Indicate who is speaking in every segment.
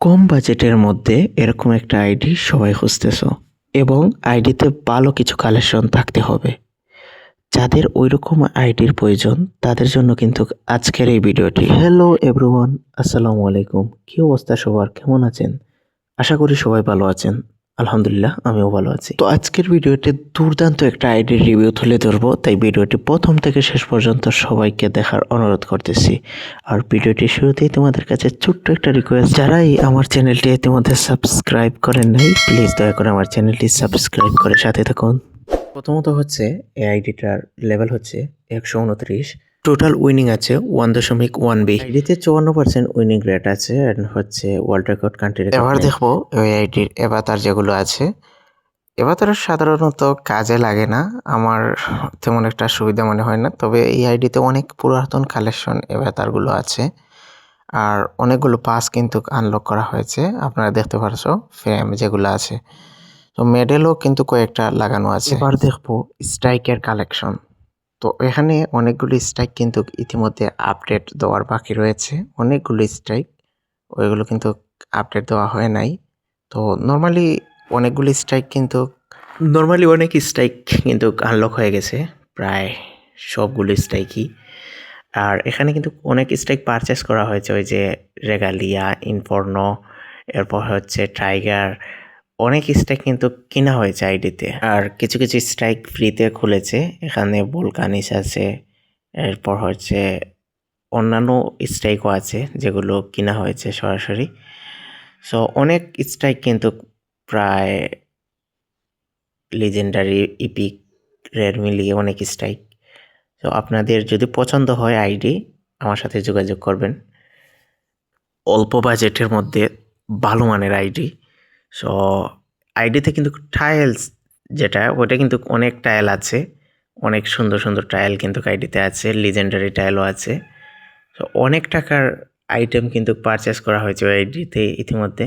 Speaker 1: কম বাজেটের মধ্যে এরকম একটা আইডি সবাই খুঁজতেছ। এবং আইডিতে ভালো কিছু কালেকশন থাকতে হবে। যাদের ওই রকম আইডির প্রয়োজন, তাদের জন্য কিন্তু আজকের এই ভিডিওটি। হ্যালো এভরিওয়ান আসসালামু আলাইকুম। কী অবস্থা সবার? কেমন আছেন? আশা করি সবাই ভালো আছেন। আলহামদুলিল্লাহ, আমিও ভালো আছি। তো আজকের ভিডিওতে দুর্দান্ত একটা আইডির রিভিউ তুলে ধরবো। তাই ভিডিওটি প্রথম থেকে শেষ পর্যন্ত সবাইকে দেখার অনুরোধ করতেছি। আর ভিডিওটি শুরুতেই তোমাদের কাছে ছোট্ট একটা রিকোয়েস্ট যারাই আমার চ্যানেলটি ইতিমধ্যে সাবস্ক্রাইব করেন নাই প্লিজ দয়া করে আমার চ্যানেলটি সাবস্ক্রাইব করে সাথে থাকুন। প্রথমত হচ্ছে এই আইডিটার লেভেল হচ্ছে একশো উনত্রিশ। টোটাল উইনিং আছে ওয়ান দশমিক ওয়ান বি আইডিতে চুয়ান্ন পার্সেন্ট উইনিং রেট আছে হচ্ছে ওয়ার্ল্ড রেকর্ড কান্ট্রি এবার দেখব ওই আইডির এভাতার যেগুলো আছে। এভাতার সাধারণত কাজে লাগে না আমার তেমন একটা সুবিধা মনে হয় না তবে এই আইডিতে অনেক পুরাতন কালেকশন এভাতারগুলো আছে। আর অনেকগুলো পাস কিন্তু আনলক করা হয়েছে আপনারা দেখতে পারছ ফ্রেম যেগুলো আছে। তো মেডেলও কিন্তু কয়েকটা লাগানো আছে। এবার দেখব স্ট্রাইকের কালেকশন তো এখানে অনেকগুলি স্ট্রাইক কিন্তু ইতিমধ্যে আপডেট দেওয়ার বাকি রয়েছে। অনেকগুলি স্ট্রাইক ওইগুলো কিন্তু আপডেট দেওয়া হয় নাই। তো নর্মালি অনেকগুলি স্ট্রাইক কিন্তু নর্মালি অনেক স্ট্রাইক কিন্তু আনলক হয়ে গেছে, প্রায় সবগুলো স্ট্রাইকই আর এখানে কিন্তু অনেক স্ট্রাইক পারচেস করা হয়েছে, ওই যে রেগালিয়া ইনফর্নো এরপর হচ্ছে টাইগার অনেক স্ট্রাইক কিন্তু কেনা হয়েছে আইডিতে আর কিছু কিছু স্ট্রাইক ফ্রিতে খুলেছে। এখানে বোলকানিস আছে, এরপর হচ্ছে অন্যান্য স্ট্রাইকও আছে যেগুলো কিনা হয়েছে সরাসরি। সো অনেক স্ট্রাইক কিন্তু প্রায় লিজেন্ডারি ইপিক রেড মিলিয়ে অনেক স্ট্রাইক তো আপনাদের যদি পছন্দ হয় আইডি আমার সাথে যোগাযোগ করবেন। অল্প বাজেটের মধ্যে ভালো মানের আইডি সো আইডিতে কিন্তু টাইলস যেটা, ওটা কিন্তু অনেক টাইল আছে। অনেক সুন্দর সুন্দর টাইল কিন্তু আইডিতে আছে লিজেন্ডারি টাইলও আছে। সো অনেক টাকার আইটেম কিন্তু পারচেস করা হয়েছে আইডিতে ইতিমধ্যে।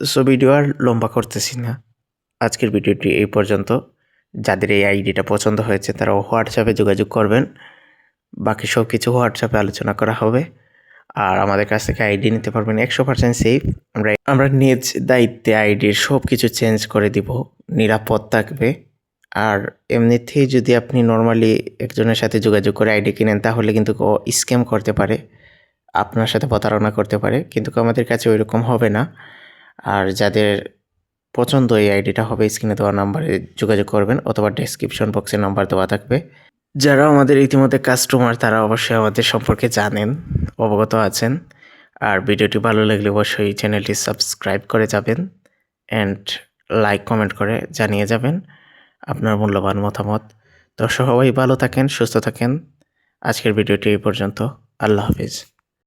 Speaker 1: সো ভিডিও আর লম্বা করতেছি না। আজকের ভিডিওটি এই পর্যন্ত। যাদের এই আইডিটা পছন্দ হয়েছে তারা হোয়াটসঅ্যাপে যোগাযোগ করবেন। বাকি সব কিছু হোয়াটসঅ্যাপে আলোচনা করা হবে। আর আমাদের কাছ থেকে আইডি নিতে পারবেন একশো পার্সেন্ট সেফ আমরা আমরা নিজ দায়িত্বে আইডির সব কিছু চেঞ্জ করে দিব, নিরাপদ থাকবে। আর এমনিতেই যদি আপনি নর্মালি একজনের সাথে যোগাযোগ করে আইডি কিনেন, তাহলে কিন্তু স্ক্যাম করতে পারে, আপনার সাথে প্রতারণা করতে পারে। কিন্তু আমাদের কাছে ওই রকম হবে না। আর যাদের পছন্দ এই আইডিটা হবে স্ক্রিনে দেওয়া নাম্বারে যোগাযোগ করবেন অথবা ডেসক্রিপশন বক্সে নাম্বার দেওয়া থাকবে। যারা আমাদের ইতিমধ্যে কাস্টমার তারা অবশ্যই আমাদের সম্পর্কে জানেন, অবগত আছেন। আর ভিডিওটি ভালো লাগলে অবশ্যই চ্যানেলটি সাবস্ক্রাইব করে যাবেন অ্যান্ড লাইক কমেন্ট করে জানিয়ে যাবেন আপনার মূল্যবান মতামত। তো সবাই ভালো থাকেন, সুস্থ থাকেন। আজকের ভিডিওটি এই পর্যন্ত। আল্লাহ হাফিজ।